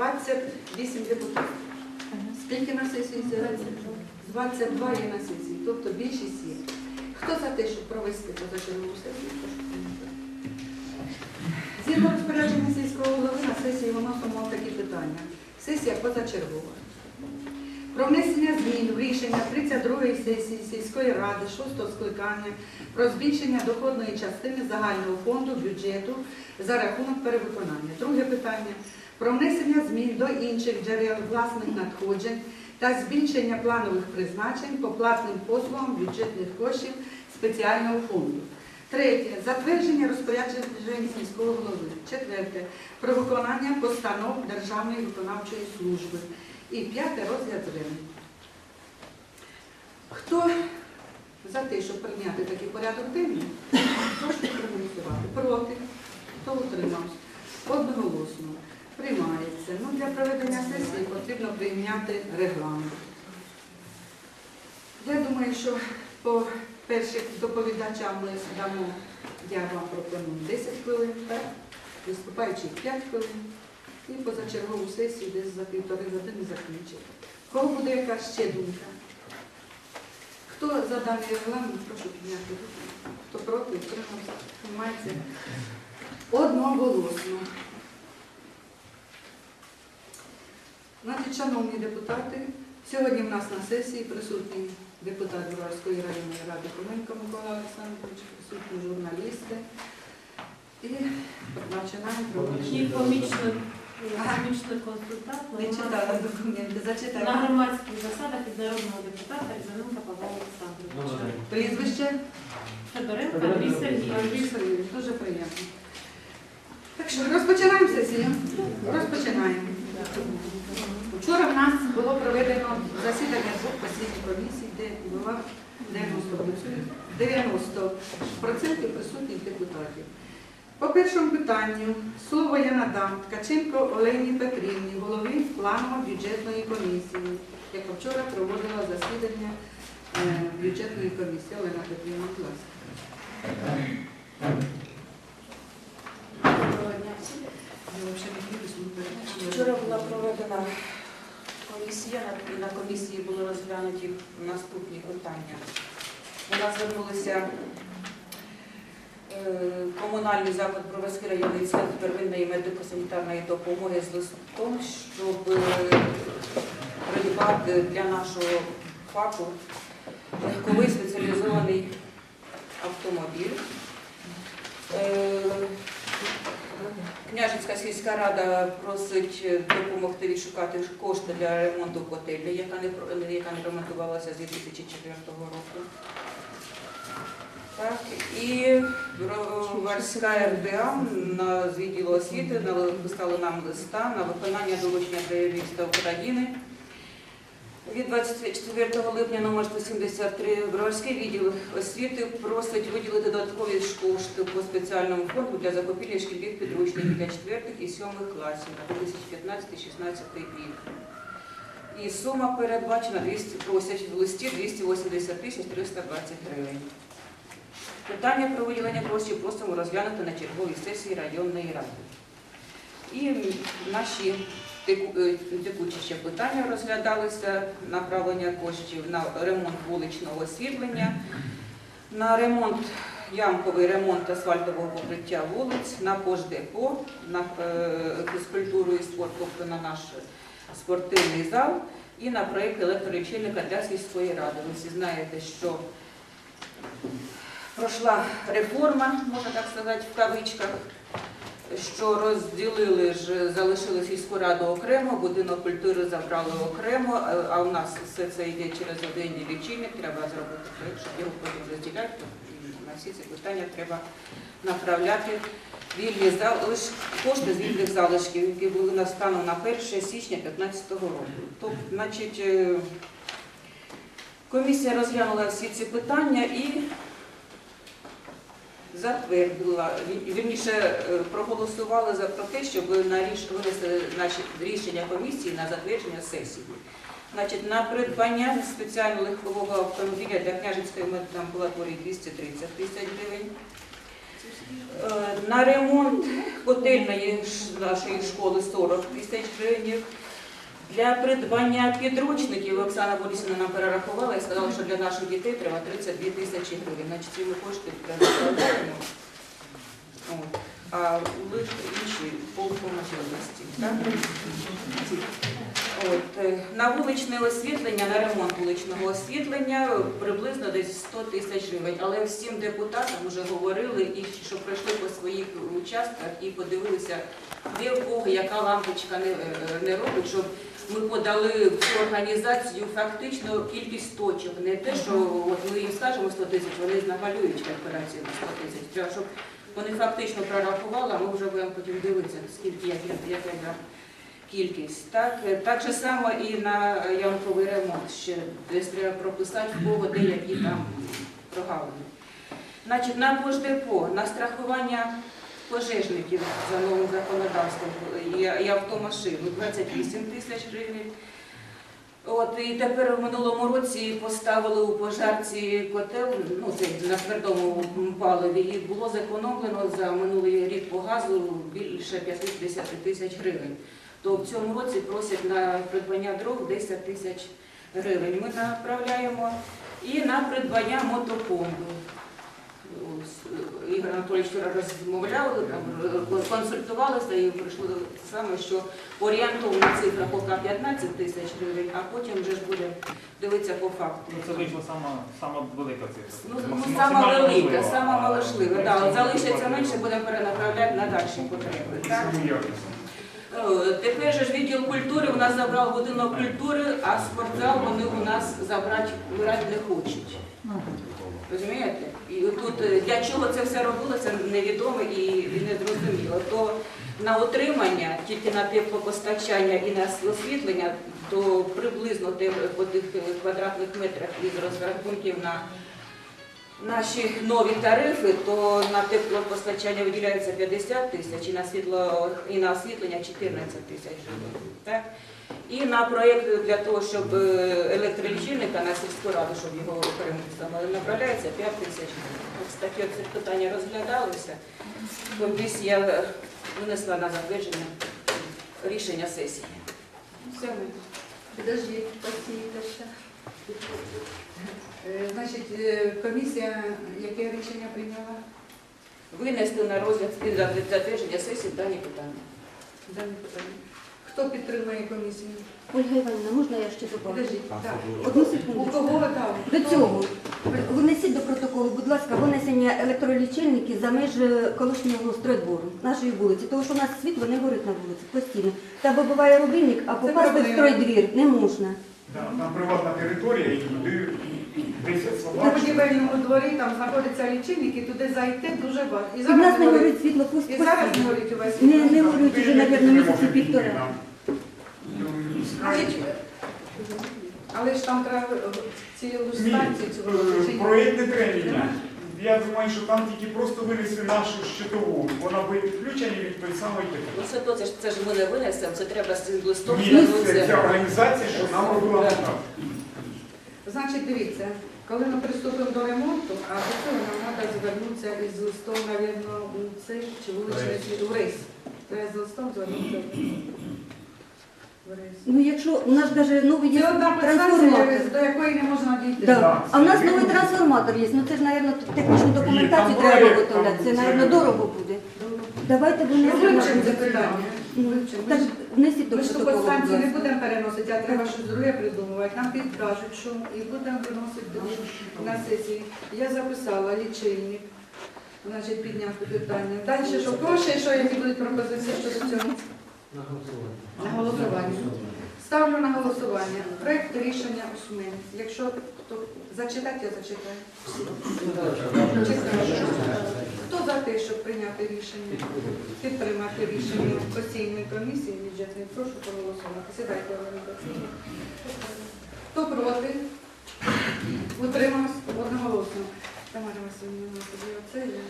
28 депутатів. Скільки на сесії зараз? 22 є на сесії, тобто більшість є. Хто за те, щоб провести позачергову сесію? Згідно розпорядження сільського голови на сесії виносимо такі питання. Сесія позачергова. Про внесення змін в рішення 32-ї сесії сільської ради 6-го скликання про збільшення доходної частини загального фонду бюджету за рахунок перевиконання. Друге питання про внесення змін до інших джерел власних надходжень та збільшення планових призначень по платним послугам бюджетних коштів спеціального фонду. Третє. Затвердження розпорядження сільського голови. Четверте. Про виконання постанов Державної виконавчої служби. І п'яте розгляд звернень. Хто за те, щоб прийняти такий порядок денний, прошу проголосувати. Проти? Хто утримався? Одноголосно. Приймається. Ну, для проведення сесії потрібно прийняти регламент. Я думаю, що по перших доповідачам ми дамо, я вам пропоную 10 хвилин, так? виступаючих 5 хвилин. І позачергову сесію десь за півтори години закінчити. Кого буде якась ще думка? Хто за даний регламент, прошу підняти руку. Хто проти, утримався, приймається одноголосно. Значить, шановні депутати, сьогодні в нас на сесії присутній депутат Бурарської районної ради Коменко Микола Олександрович, присутні журналісти. І починаємо проводити. помічник консультант Не читала документи, на громадських засадах від народного депутата Різаненка Павла Олександровича. Прізвище Федоренко Андрій. Сергійович, дуже приємно. Так що розпочинаємо сесію. Розпочинаємо. Вчора в нас було проведено засідання двох освітніх комісій, де була 90%, 90% присутніх депутатів. По першому питанню слово я надам Ткаченко Олені Петрівні, голові планово-бюджетної комісії, яка вчора проводила засідання е, бюджетної комісії. Олена Петрівна, будь ласка. Доброго дня. Я взагалі не вірю, що ми перейшли. Вчора була проведена комісія, на- і на комісії були розглянуті наступні питання. До нас звернулися е, комунальний заклад Броварський районний центр первинної медико-санітарної допомоги з листом, щоб е, придбати для нашого ФАПу легковий спеціалізований автомобіль. Княжицька сільська рада просить допомогти відшукати кошти для ремонту котельні, яка не, яка не ремонтувалася з 2004 року. Так, і Броварська РДА на з відділу освіти написала нам листа на виконання долучення Прем'єр-міністра України від 24 липня номер 173 Броварський відділ освіти просить виділити додаткові кошти по спеціальному фонду для закупівлі шкільних підручників для 4 і 7 класів на 2015-16 рік. І сума передбачена 200, просять в листі 280 тисяч 320 гривень. Питання про виділення коштів просимо розглянути на черговій сесії районної ради. І наші текучі ще питання розглядалися, направлення коштів на ремонт вуличного освітлення, на ремонт, ямковий ремонт асфальтового покриття вулиць, на пождепо, на е, фізкультуру і спорт, тобто на наш спортивний зал, і на проєкт електролічильника для сільської ради. Ви всі знаєте, що пройшла реформа, можна так сказати, в кавичках що розділили ж, залишили сільську раду окремо, будинок культури забрали окремо, а- а у нас все це йде через один лічильник, треба зробити проєкт, щоб його потім розділяти. На всі ці питання треба направляти вільні залиш... кошти з вільних залишків, які були на станом на 1 січня 2015 року. Тобто, значить, е, комісія розглянула всі ці питання і затвердила, ві- вірніше е, проголосували за про те, щоб винесли рішення комісії на затвердження сесії. Значить, на придбання спеціального легкового автомобіля для княжицької медамбулаторії 230 тисяч гривень. Е, На ремонт котельної нашої школи 40 тисяч гривень. Для придбання підручників Оксана Борисівна нам перерахувала і сказала, що для наших дітей треба 32 тисячі гривень. Значить, ці ми кошти переправляємо. А лише інші по можливості. От, е, на вуличне освітлення, на ремонт вуличного освітлення приблизно десь 100 тисяч гривень. Але всім депутатам вже говорили, і що пройшли по своїх участках і подивилися, де в кого яка лампочка не, е, не робить, щоб ми подали в цю організацію фактично кількість точок. Не те, що от ми їм скажемо 100 тисяч, вони намалюють операцію на 100 тисяч. Щоб вони фактично прорахували, ми вже будемо потім дивитися, скільки яка, яка кількість. Так, Е, так же само і на ямковий ремонт ще десь треба прописати, в кого де які там прогалини. Значить, на пождепо, на страхування пожежників за новим законодавством і, і автомашин 28 тисяч гривень. От і тепер в минулому році поставили у пожарці котел, ну це на твердому паливі, і було зекономлено за минулий рік по газу більше 50 тисяч гривень. То в цьому році просять на придбання дров 10 тисяч гривень. Ми направляємо і на придбання мотопомпи. Ігор Анатолійович вчора розмовляли, е, консультувалися і прийшли до саме, що орієнтовна цифра поки 15 тисяч гривень, а потім вже ж буде дивитися по факту. Ну, це вийшла сама, сама велика цифра. Ну, ну, максимально сама велика, сама малишлива. малошлива. Да, от залишиться менше, будемо перенаправляти на далі потреби. Так? Е, Тепер же ж відділ культури у нас забрав будинок культури, а спортзал вони у нас забрати вибирати не хочуть. Розумієте? І тут е, для чого це все робилося, невідомо і, не зрозуміло. То на утримання, тільки на теплопостачання і на освітлення, то приблизно по тих квадратних метрах із розрахунків на наші нові тарифи, то на теплопостачання виділяється 50 тисяч, і на світло і на освітлення 14 тисяч. Так? І на проєкт для того, щоб е, електролічильника на сільську раду, щоб його перемогти, направляється 5 тисяч. Ось такі оце питання розглядалися. Комісія винесла на затвердження рішення сесії. Все ми. Підожди, посійте ще. Е, комісія яке рішення прийняла? Винести на розгляд і за затвердження сесії дані питання. Дане питання. Хто підтримує комісію? Ольга Іванівна, можна я ще добавлю? Підождіть, так. Одну У секунду. кого там? До цього внесіть до протоколу, будь ласка, винесення електролічильників за межі колишнього стройдвору, нашої вулиці, тому що у нас світло не горить на вулиці постійно. Та бо буває рубільник, а попасти в стройдвір не можна. Там приватна територія і туди 10 На будівельному дворі там знаходиться лічильник і туди зайти дуже важко. І в нас не горить. горить світло І зараз не постійно. горить у вас Не, світло. не горить уже, мабуть, місяці півтора. Але ж там треба цілу станцію цю робити. Проєкт не треба міняти. Я думаю, що там тільки просто винесли нашу щитову. Вона буде підключена від той самої Ну техніки. це то, це ж це ж ми не винесемо, це треба з цим листом Ні, це ця організація, що нам робила Так. Значить, дивіться, коли ми приступимо до ремонту, а до цього нам треба звернутися із листом, мабуть, у цей чи вуличний світ, у рейс. Треба з листом звернутися в рейс. Ну якщо у нас навіть новий є Це одна трансформатор. підстанція, до якої не можна дійти. Да. А в нас новий трансформатор є. Ну це ж, мабуть, технічну документацію треба виготовляти. Це, мабуть, дорого буде. Давайте вивчимо це питання. Ну. Так, внесіть до Ми ж ту протоколу, будь підстанцію не ласка. будемо переносити, а треба щось друге придумувати. Нам підкажуть, що і будемо виносити на сесії. Я записала лічильник, значить підняти питання. Далі, що проще, що які будуть пропозиції щодо цього? На голосування. Ставлю на голосування. Проект рішення УСМИ. Якщо хто зачитати, я зачитаю. Читаю. Хто за те, щоб прийняти рішення, підтримати рішення постійної комісії бюджетної, прошу проголосувати. Сідайте, Олена. Хто проти? Утримався одноголосно. Тамара Васильівна, це я.